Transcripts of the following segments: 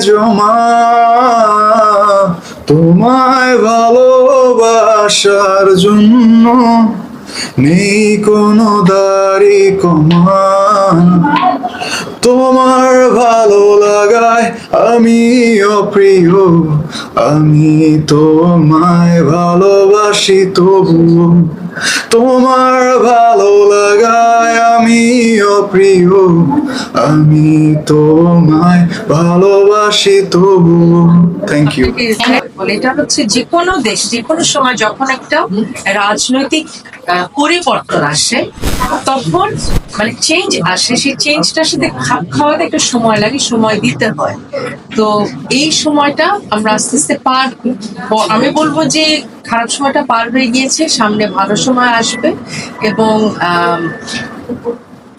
জমা তোমায় ভালোবাসার জন্য নেই কোনো দাড়ি কমান। তোমার ভালো লাগায় আমি অপ্রিয় আমি তোমায় ভালোবাসি তবু তোমার ভালো লাগায় আমি অপ্রিয় আমি তোমায় ভালোবাসি তবু থ্যাংক ইউ বলে। এটা হচ্ছে যে কোনো দেশ যে কোনো সময় যখন একটা রাজনৈতিক আহ, পরিবর্তন আসে তখন মানে চেঞ্জ আসে। সেই চেঞ্জটার সাথে খাপ খাওয়াতে একটু সময় লাগে সময় দিতে হয়। তো এই সময়টা আমরা আস্তে আস্তে পার আমি বলব যে খারাপ সময়টা পার হয়ে গিয়েছে সামনে ভালো সময় আসবে এবং আম,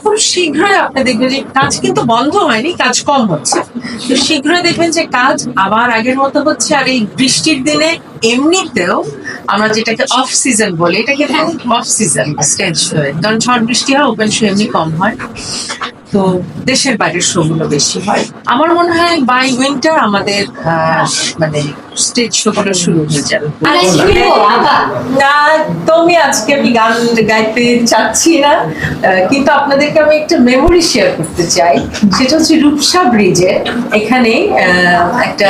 খুব শীঘ্রই আপনি দেখবেন যে কাজ কিন্তু বন্ধ হয়নি, কাজ কম হচ্ছে। তো শীঘ্রই দেখবেন যে কাজ আবার আগের মতো হচ্ছে। আর এই বৃষ্টির দিনে এমনিতেও আমরা যেটাকে অফ সিজন বলি, এটাকে অফ সিজন স্টেজ শো কারণ ঝড় বৃষ্টি হয় ওপেন শো এমনি কম হয়। তো দেশের বাইরের শো গুলো বেশি হয়। আমার মনে হয় বাই উইন্টার আমাদের মানে স্টেজ শো গুলো শুরু হয়ে যাবে না তুমি আজকে আমি গান গাইতে চাচ্ছি না। কিন্তু আপনাদেরকে আমি একটা মেমোরি শেয়ার করতে চাই। সেটা হচ্ছে রূপসা ব্রিজে এখানে একটা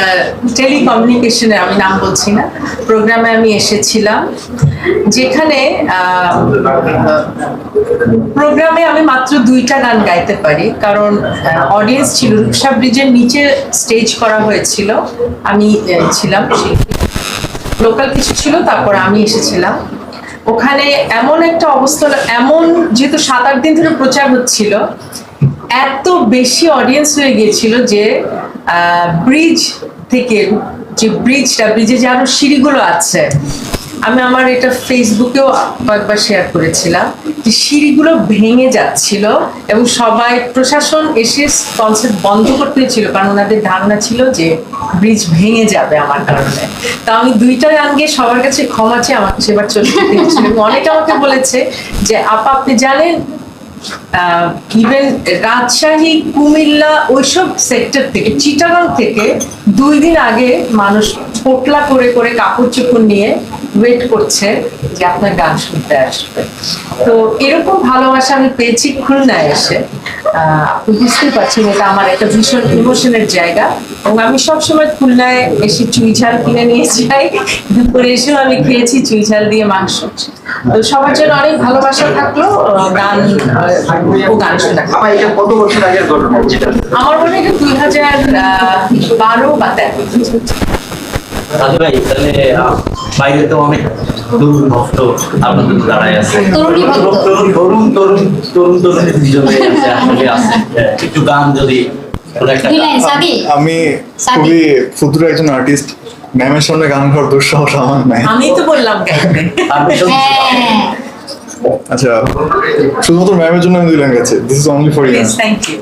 টেলিকমিউনিকেশনের আমি নাম বলছি না প্রোগ্রামে আমি এসেছিলাম যেখানে প্রোগ্রামে আমি মাত্র দুইটা গান গাইতে পারি। কারণ অডিয়েন্স ছিল রূপসা ব্রিজের নিচে স্টেজ করা হয়েছিল। আমি আহ, ছিলাম সেই লোকাল কিছু ছিল, তারপর আমি এসেছিলাম। ওখানে এমন একটা অবস্থা, এমন যেহেতু সাত, আট দিন ধরে প্রচার হচ্ছিল, এত বেশি অডিয়েন্স হয়ে গিয়েছিল যে ব্রিজ থেকে, যে ব্রিজটা ব্রিজে যে আরও সিঁড়িগুলো আছে আমি আমার এটা ফেসবুকেও কয়েকবার শেয়ার করেছিলাম যে সিঁড়িগুলো ভেঙে যাচ্ছিল এবং সবাই প্রশাসন এসে কনসার্ট বন্ধ করতে ছিল কারণ ওনাদের ধারণা ছিল যে ব্রিজ ভেঙে যাবে আমার কারণে। তা আমি দুইটা গান গিয়ে সবার কাছে ক্ষমা চেয়ে আমাকে সেবার চলে যেতে এবং অনেকে আমাকে বলেছে যে, আপা, আপনি জানেন রাজশাহী, কুমিল্লা ওইসব সেক্টর থেকে চিটাগাং থেকে দুই দিন আগে মানুষ পোটলা করে করে কাপড় চোপড় নিয়ে ওয়েট করছে যে আপনার গান শুনতে আসবে। তো এরকম ভালোবাসা আমি পেয়েছি খুলনায় এসে। আহ, আপনি বুঝতেই পারছেন এটা আমার একটা ভীষণ ইমোশনের জায়গা এবং আমি সবসময় খুলনায় এসে চুই ঝাল কিনে নিয়ে যাই। দুপুরে এসেও আমি খেয়েছি চুই ঝাল দিয়ে মাংস। তো সবার জন্য অনেক ভালোবাসা থাকল গান ও গান শোনা। আমার কত বছর আগের ঘটনা আমার মনে হয় দুই হাজার বারো বা তেরো। বাইরে তো অনেক তরুণ ভক্ত আপনাদের দাঁড়ায় আছে। তরুণ তরুণ তরুণ তরুণ আসলে আছে। একটু গান যদি আমি। খুবই ক্ষুদ্র একজন আর্টিস্ট ম্যামের সামনে গান করার দুঃসাহস আমার নাই। আমি তো বললাম হ্যাঁ। আচ্ছা শুধুমাত্র ম্যামের জন্য আমি দুই গেছি this is only for you thank you